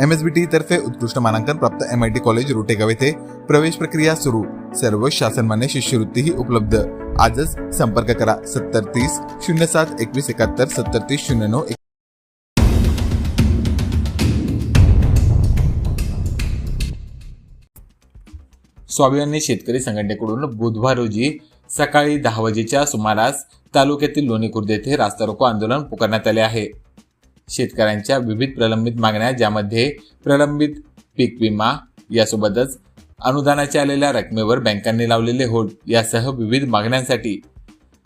M S बी T तर्फे उत्कृष्ट मानांकन प्राप्त M I T college Rotegaon येथे प्रवेश प्रक्रिया सुरू. सर्व शासनमान्य शिष्यवृत्तीही उपलब्ध. आजच संपर्क करा. सत्तर तीस शून्य सात एकवीस एकाहत्तर सत्तर तीस शून्य नऊ स्वाभिमानी शेतकरी संघटनेकडून बुधवार रोजी सकाळी दहा वाजेच्या सुमारास तालुक्यातील लोणी खुर्द येथे रास्ता रोको आंदोलन पुकारण्यात आले आहे. शेतकऱ्यांच्या विविध प्रलंबित मागण्या ज्यामध्ये प्रलंबित पीक विमा यासोबतच अनुदानाच्या आलेल्या रकमेवर बँकांनी लावलेले होल्ड यासह विविध मागण्यांसाठी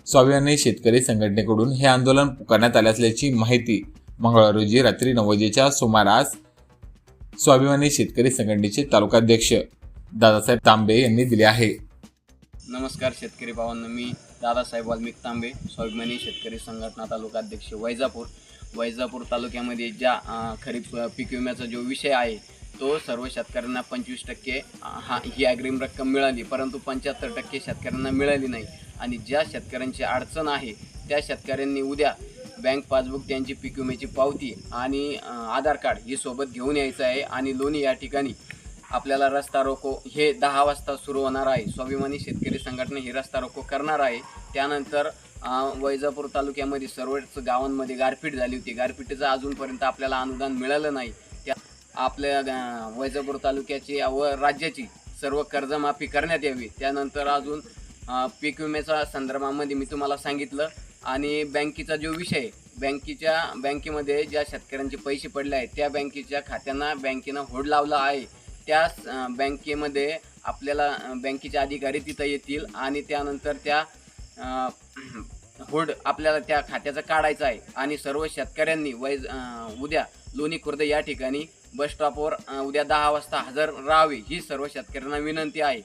स्वाभिमानी शेतकरी संघटनेकडून हे आंदोलन पुकारण्यात आले असल्याची माहिती मंगळवार रोजी रात्री नऊ वाजेच्या सुमारास स्वाभिमानी शेतकरी संघटनेचे तालुकाध्यक्ष दादासाहेब तांबे यांनी दिले आहे. नमस्कार शेतकरी भावांना मी दादासाहेब वाल्मिक तांबे स्वाभिमानी शेतकरी संघटना तालुका अध्यक्ष वैजापूर. वैजापूर तालुक्यामध्ये ज्या खरीप पीक विम्याचा जो विषय आहे तो सर्व शेतकऱ्यांना पंचवीस टक्के हा ही अग्रिम रक्कम मिळाली परंतु पंच्याहत्तर टक्के शेतकऱ्यांना मिळाली नाही. आणि ज्या शेतकऱ्यांची अडचण आहे त्या शेतकऱ्यांनी उद्या बँक पासबुक त्यांची पीक विम्याची पावती आणि आधार कार्ड हे सोबत घेऊन यायचं आहे आणि लोणी या ठिकाणी आपल्याला रस्ता रोको हे दहा वाजता सुरू होणार आहे. स्वाभिमानी शेतकरी संघटना ही रस्ता रोको करणार आहे. त्यानंतर वैजापूर तालुक्यामध्ये सर्वच गावांमध्ये गारपीट झाली होती. गारपीटीचं अजूनपर्यंत आपल्याला अनुदान मिळालं नाही. त्या आपल्या वैजापूर तालुक्याची व राज्याची सर्व कर्जमाफी करण्यात यावी. त्यानंतर अजून पीक विम्याच्या संदर्भामध्ये मी तुम्हाला सांगितलं. आणि बँकेचा जो विषय आहे, बँकेच्या बँकेमध्ये ज्या शेतकऱ्यांचे पैसे पडले आहेत त्या बँकेच्या खात्यांना बँकेनं होड लावला आहे. त्याच बँकेमध्ये आपल्याला बँकेचे अधिकारी तिथं येतील आणि त्यानंतर त्या अं, होड आपल्याला त्या खात्याचा काढायचा आहे. आणि सर्व शेतकऱ्यांनी वै उद्या लोणी खुर्द या ठिकाणी बस स्टॉपवर उद्या दहा वाजता हजर राहावी ही सर्व शेतकऱ्यांना विनंती आहे.